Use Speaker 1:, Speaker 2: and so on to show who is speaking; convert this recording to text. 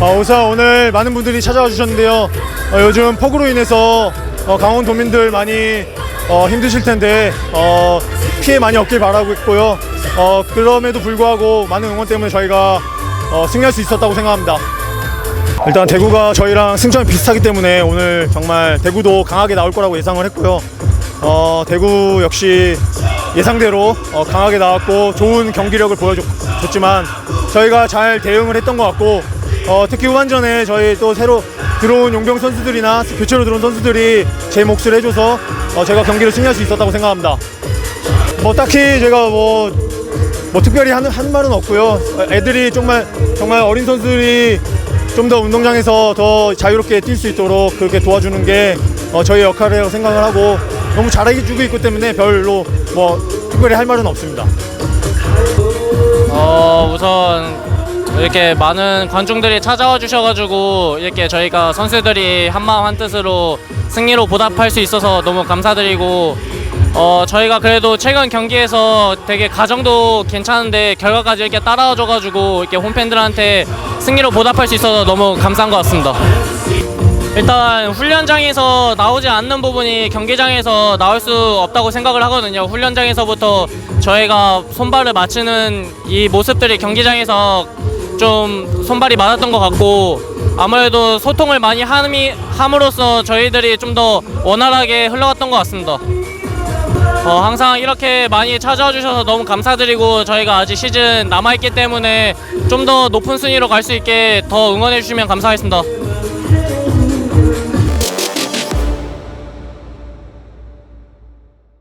Speaker 1: 어, 우선 오늘 많은 분들이 찾아와 주셨는데요. 어, 요즘 폭우로 인해서 어, 강원도민들 많이 어, 힘드실 텐데 어, 피해 많이 없길 바라고 있고요. 어, 그럼에도 불구하고 많은 응원 때문에 저희가 어, 승리할 수 있었다고 생각합니다. 일단 대구가 저희랑 승점이 비슷하기 때문에 오늘 정말 대구도 강하게 나올 거라고 예상을 했고요. 어, 대구 역시 예상대로 어, 강하게 나왔고 좋은 경기력을 보여줬지만 저희가 잘 대응을 했던 것 같고 어, 특히 후반전에 저희 또 새로 들어온 용병 선수들이나 교체로 들어온 선수들이 제 몫을 해줘서 어, 제가 경기를 승리할 수 있었다고 생각합니다. 뭐 딱히 제가 뭐, 뭐 특별히 하는 한 말은 없고요. 어, 애들이 정말 정말 어린 선수들이 좀 더 운동장에서 더 자유롭게 뛸 수 있도록 그렇게 도와주는 게 어, 저희 역할이라고 생각을 하고 너무 잘해주고 있기 때문에 별로 뭐 특별히 할 말은 없습니다.
Speaker 2: 어 우선 이렇게 많은 관중들이 찾아와 주셔가지고 이렇게 저희가 선수들이 한마음 한뜻으로 승리로 보답할 수 있어서 너무 감사드리고 어 저희가 그래도 최근 경기에서 되게 가정도 괜찮은데 결과까지 이렇게 따라와 줘가지고 이렇게 홈팬들한테 승리로 보답할 수 있어서 너무 감사한 것 같습니다. 일단 훈련장에서 나오지 않는 부분이 경기장에서 나올 수 없다고 생각을 하거든요. 훈련장에서부터 저희가 손발을 맞추는 이 모습들이 경기장에서 좀 손발이 맞았던 것 같고 아무래도 소통을 많이 함이, 함으로써 저희들이 좀 더 원활하게 흘러갔던 것 같습니다. 어, 항상 이렇게 많이 찾아와 주셔서 너무 감사드리고 저희가 아직 시즌 남아있기 때문에 좀 더 높은 순위로 갈 수 있게 더 응원해 주시면 감사하겠습니다.